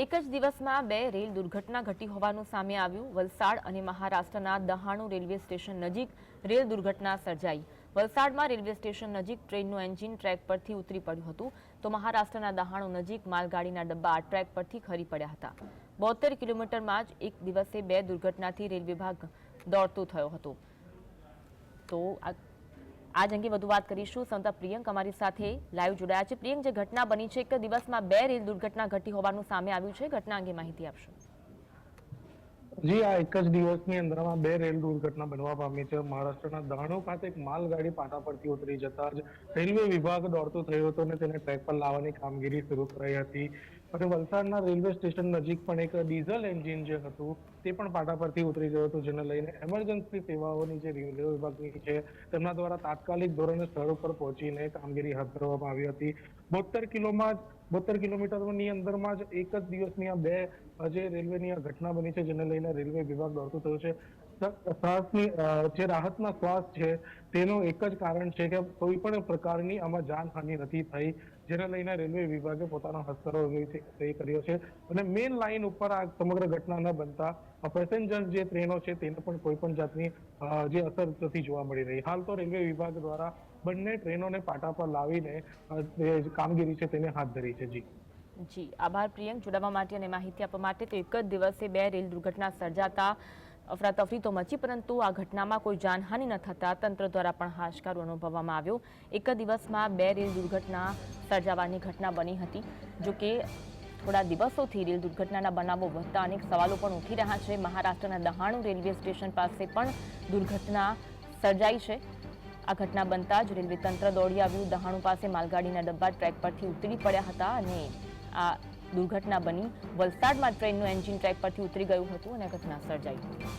એક જ દિવસમાં બે રેલ દુર્ઘટના ઘટી હોવાનું સામે આવ્યું. વલસાડ અને મહારાષ્ટ્રના દહાણુ રેલવે સ્ટેશન નજીક રેલ દુર્ઘટના સર્જાઈ. વલસાડમાં રેલવે સ્ટેશન નજીક ટ્રેનનું એન્જિન ટ્રેક પરથી ઉતરી પડ્યું હતું. તો મહારાષ્ટ્રના દહાણુ નજીક માલગાડીના ડબ્બા ટ્રેક પરથી ખરી પડ્યા હતા. બોતેર કિલોમીટરમાં જ એક દિવસે બે દુર્ઘટનાથી રેલ વિભાગ દોડતો થયો હતો. તો આ આજ અંગે વધુ વાત કરીશું. સંત પ્રિયંક અમારી સાથે લાઈવ જોડાયા છે. પ્રિયંક, જે ઘટના બની છે, એક દિવસમાં બે રેલ દુર્ઘટના ઘટી હોવાનું સામે આવ્યું છે. ઘટના અંગે માહિતી આપશો. જી, આ એક જ દિવસની અંદરમાં બે રેલ દુર્ઘટના બનવા પામી છે. મહારાષ્ટ્રના દહાણુ ખાતે એક માલગાડી પાટા પરથી ઉતરી જતા જ રેલવે વિભાગ દોડતો થયો હતો અને તેને ટ્રેક પર લાવવાની કામગીરી શરૂ કરાઈ હતી. અને વલસાડના રેલવે સ્ટેશન નજીક પણ એક ડીઝલ એન્જિન જે હતું, તે પણ પાટા પરથી ઉતરી ગયું હતું, જેને લઈને એમરજન્સી સેવાઓની જે રેલવે વિભાગની છે, તેમના દ્વારા તાત્કાલિક ધોરણે સ્થળ ઉપર પહોંચીને કામગીરી હાથ ધરવામાં આવી હતી. બોતેર કિલોમાં બોતેર કિલોમીટરની અંદરમાં જ એક જ દિવસની આ બે જે રેલવેની આ ઘટના બની છે, જેને લઈને રેલવે વિભાગ દોડતું થયું છે. શ્વાસની જે રાહતના શ્વાસ છે, તેનું એક જ કારણ છે કે કોઈ પણ પ્રકારની આમાં જાનહાનિ નથી થઈ, જેને લઈને રેલવે વિભાગે પોતાનો હસ્તરો એ કર્યો છે. અને મેઇન લાઇન ઉપર આ સમગ્ર ઘટના ન બનતા પેસેન્જર જે ટ્રેનો છે, તેને પણ કોઈ પણ જાતની જે અસર નથી જોવા મળી રહી. હાલ તો રેલવે વિભાગ દ્વારા બંને ટ્રેનોને પાટા પર લાવીને કામગીરી છે, તેને હાથ ધરી છે. જી. જી. આભાર, પ્રિયંક. જોડાવા માટે અને માહિતી આપવા માટે તો એક જ દિવસે બે રેલ દુર્ઘટના સર્જાતા અફરાતફરી તો મચી પરંતુ આ ઘટનામાં કોઈ જાનહાનિ ન થતા તંત્ર દ્વારા પણ હાશકારો અનુભવવામાં આવ્યો. એક જ દિવસમાં બે રેલ દુર્ઘટના સર્જાવાની ઘટના બની હતી જોકે થોડા દિવસોથી રેલ દુર્ઘટનાના બનાવો વધતા અનેક સવાલો પણ ઉઠી રહ્યા છે. મહારાષ્ટ્રના દહાણુ રેલવે સ્ટેશન પાસે પણ દુર્ઘટના સર્જાઈ છે. આ ઘટના બનતા જ રેલવે તંત્ર દોડી આવ્યું. દહાણુ પાસે માલગાડીના ડબ્બા ટ્રેક પરથી ઉતરી પડ્યા હતા અને આ દુર્ઘટના બની વલસાડમાં ટ્રેનનું એન્જિન ટ્રેક પરથી ઉતરી ગયું હતું અને ઘટના સર્જાઈ હતી.